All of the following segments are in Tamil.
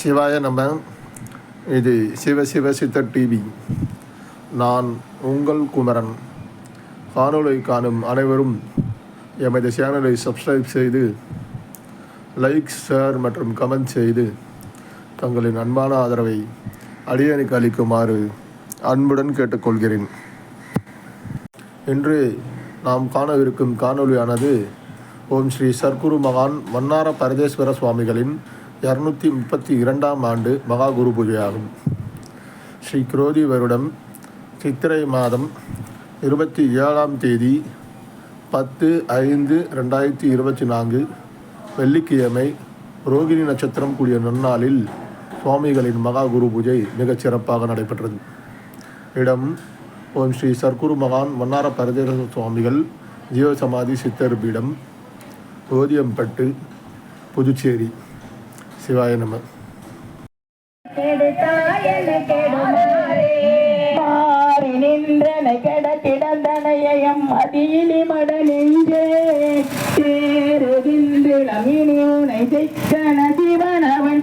சிவாய நம்ம இது சிவ சிவ சித்தர் டிவி நான் உங்கள் குமரன். காணொளி காணும் அனைவரும் எமது சேனலை சப்ஸ்கிரைப் செய்து லைக் ஷேர் மற்றும் கமெண்ட் செய்து தங்களின் அன்பான ஆதரவை அடியனுக்கு அளிக்குமாறு அன்புடன் கேட்டுக்கொள்கிறேன். இன்று நாம் காணவிருக்கும் காணொளியானது ஓம் ஸ்ரீ சர்க்குரு மகான் வண்ணார பரதேஸ்வர சுவாமிகளின் இரநூத்தி முப்பத்தி இரண்டாம் ஆண்டு மகாகுரு பூஜையாகும். ஸ்ரீ குரோதி வருடம் சித்திரை மாதம் இருபத்தி ஏழாம் தேதி பத்து ஐந்து ரெண்டாயிரத்தி இருபத்தி நான்கு வெள்ளிக்கிழமை ரோகிணி நட்சத்திரம் கூடிய நன்னாளில் சுவாமிகளின் மகா குரு பூஜை மிகச் சிறப்பாக நடைபெற்றது. இடம் ஓம் ஸ்ரீ சர்க்குரு மகான் வண்ணார பரதேச சுவாமிகள் ஜீவசமாதி சித்தர் பீடம் ஓதியம்பட்டு புதுச்சேரி. சிவாய நம கெடுத்தாயன கெடுமாறே. கிடந்தனையம் மதியிலி மட நெஞ்சே சேருகின்றிடம் உனை சிவன் அவன்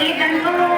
Even more.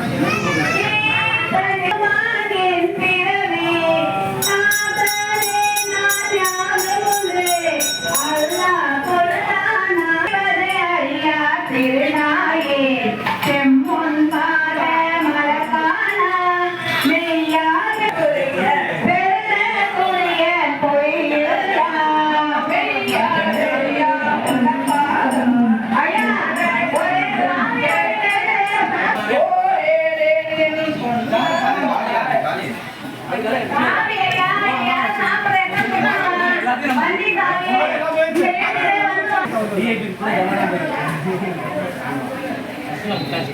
बता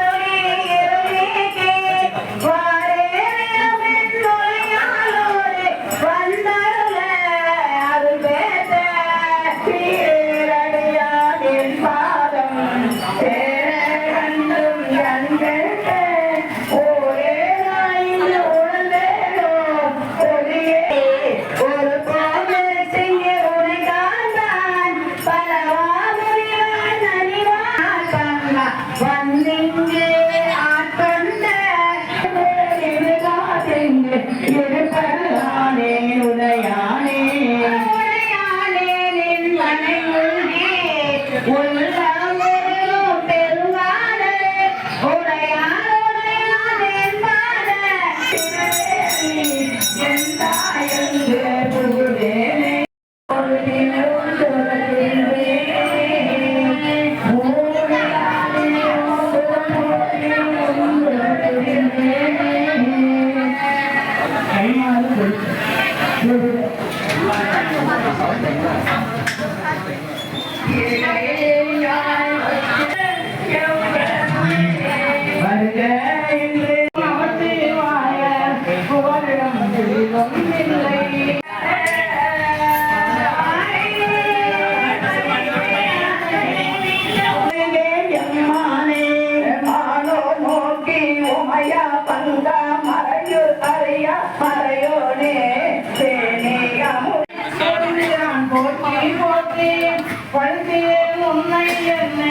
दो மறையோனே போற்றி போற்றி பழுத்தேன் உன்னை என்னை